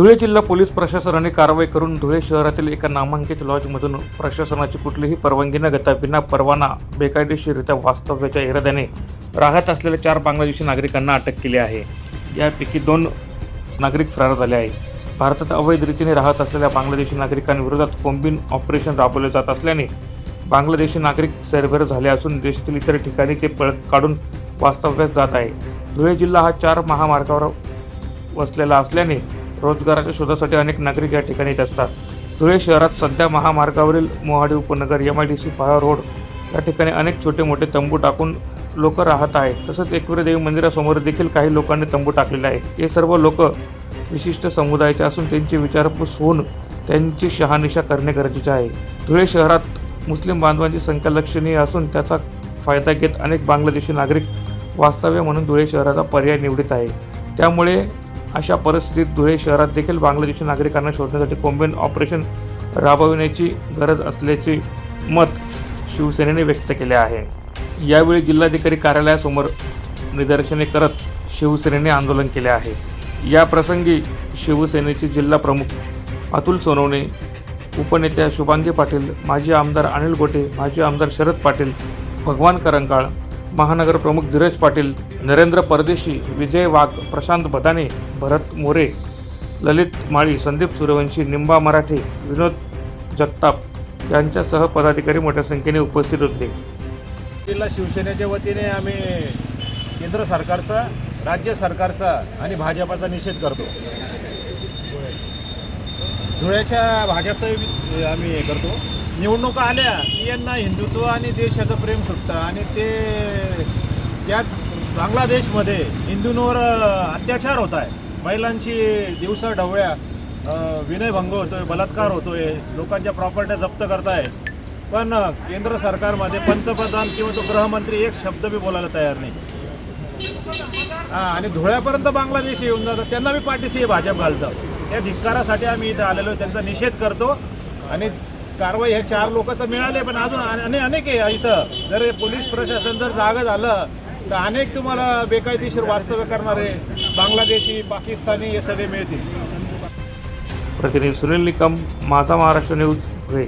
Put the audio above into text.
धुळे जिल्हा पोलीस प्रशासनाने कारवाई करून धुळे शहरातील एका नामांकित लॉजमधून प्रशासनाची कुठलीही परवानगी न घेता विना परवाना बेकायदेशीररित्या वास्तव्याच्या इराद्याने राहत असलेल्या चार बांगलादेशी नागरिकांना अटक केली आहे. यापैकी दोन नागरिक फरार झाले आहे भारतात अवैध रीतीने राहत असलेल्या बांगलादेशी नागरिकांविरोधात कोम्बिन ऑपरेशन राबवले जात असल्याने बांगलादेशी नागरिक सैरभर झाले असून देशातील इतर ठिकाणी ते पळ काढून वास्तव्यात जात आहे धुळे जिल्हा हा चार महामार्गावर वसलेला असल्याने रोजगाराच्या शोधासाठी अनेक नागरिक या ठिकाणी येत असतात. धुळे शहरात सध्या महामार्गावरील मोहाडी उपनगर एम आय डी सी पहाड रोड या ठिकाणी अनेक छोटे मोठे तंबू टाकून लोक राहत आहेत. तसंच एकविरा देवी मंदिरासमोर देखील काही लोकांनी तंबू टाकलेले आहे हे सर्व लोक विशिष्ट समुदायाचे असून त्यांची विचारपूस होऊन त्यांची शहानिशा करणे गरजेचे आहे. धुळे शहरात मुस्लिम बांधवांची संख्या लक्षणीय असून त्याचा फायदा घेत अनेक बांगलादेशी नागरिक वास्तव्य म्हणून धुळे शहराचा पर्याय निवडीत आहे. त्यामुळे अशा परिस्थितीत धुळे शहरात देखील बांगलादेशी नागरिकांना शोधण्यासाठी कोम्बेन ऑपरेशन राबविण्याची गरज असल्याचे मत शिवसेनेने व्यक्त केले आहे. यावेळी जिल्हाधिकारी कार्यालयासमोर निदर्शने करत शिवसेनेने आंदोलन केले आहे. या प्रसंगी शिवसेनेचे जिल्हा प्रमुख अतुल सोनवणे उपनेत्या शुभांगी पाटील माजी आमदार अनिल गोटे माजी आमदार शरद पाटील भगवान करंकाळ महानगर प्रमुख धीरज पाटील नरेंद्र परदेशी विजय वाघ प्रशांत भदाने भरत मोरे ललित माळी संदीप सूर्यवंशी निंबा मराठे विनोद जगताप यांच्यासह पदाधिकारी मोठ्या संख्येने उपस्थित होते. जिल्हा शिवसेनेच्या वतीने आम्ही केंद्र सरकारचा राज्य सरकारचा आणि भाजपाचा निषेध करतो. धुळ्याच्या भाजपचाही आम्ही हे करतो. निवडणुका आल्या की यांना हिंदुत्व आणि देशाचं प्रेम सुटतं. आणि ते त्यात बांगलादेशमध्ये हिंदूंवर अत्याचार होत आहे महिलांची दिवसा ढवळ्या विनयभंग होतोय बलात्कार होतोय लोकांच्या प्रॉपर्ट्या जप्त करताय. पण केंद्र सरकारमध्ये पंतप्रधान किंवा तो गृहमंत्री एक शब्द बी बोलायला तयार नाही. आणि धुळ्यापर्यंत बांगलादेश येऊन जातात त्यांना बी पाठीशी भाजप घालतं. त्या धिक्कारासाठी आम्ही इथं आलेलो त्यांचा निषेध करतो. आणि कारवाई हे चार लोक तर मिळाले पण अजून अनेक अनेक आहे इथं. जर पोलीस प्रशासन जर जागं झालं तर अनेक तुम्हाला बेकायदेशीर वास्तव्य करणारे बांगलादेशी पाकिस्तानी हे सगळे मिळतील. प्रतिनिधी सुनील निकम माझा महाराष्ट्र न्यूज धुळे